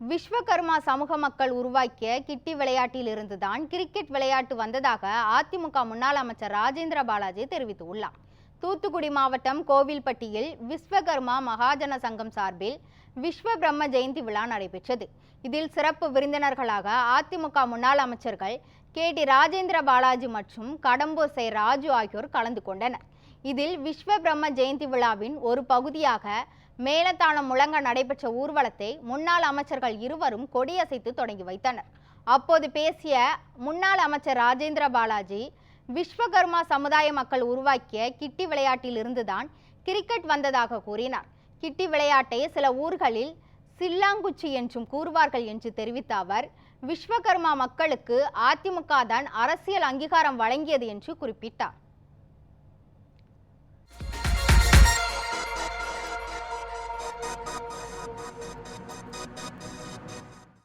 விஸ்வகர்மா சமூக மக்கள் உருவாக்கிய கிட்டி விளையாட்டில் இருந்துதான் கிரிக்கெட் விளையாட்டு வந்ததாக அதிமுக முன்னாள் அமைச்சர் ராஜேந்திர பாலாஜி தெரிவித்துள்ளார். தூத்துக்குடி மாவட்டம் கோவில்பட்டியில் விஸ்வகர்மா மகாஜன சங்கம் சார்பில் விஸ்வ பிரம்ம ஜெயந்தி விழா நடைபெற்றது. இதில் சிறப்பு விருந்தினர்களாக அதிமுக முன்னாள் அமைச்சர்கள் கே டி ராஜேந்திர பாலாஜி மற்றும் கடம்பூர் சை ராஜு ஆகியோர் கலந்து கொண்டனர். இதில் விஸ்வ பிரம்ம ஜெயந்தி விழாவின் ஒரு பகுதியாக மேலத்தாளம் முழங்க நடைபெற்ற ஊர்வலத்தை முன்னாள் அமைச்சர்கள் இருவரும் கொடியசைத்து தொடங்கி வைத்தனர். அப்போது பேசிய முன்னாள் அமைச்சர் ராஜேந்திர பாலாஜி விஸ்வகர்மா சமுதாய மக்கள் உருவாக்கிய கிட்டி விளையாட்டில் இருந்துதான் கிரிக்கெட் வந்ததாக கூறினார். கிட்டி விளையாட்டை சில ஊர்களில் சில்லாங்குச்சி என்றும் கூறுவார்கள் என்று தெரிவித்த அவர் விஸ்வகர்மா மக்களுக்கு அதிமுக தான் அரசியல் அங்கீகாரம் வழங்கியது என்று குறிப்பிட்டார்.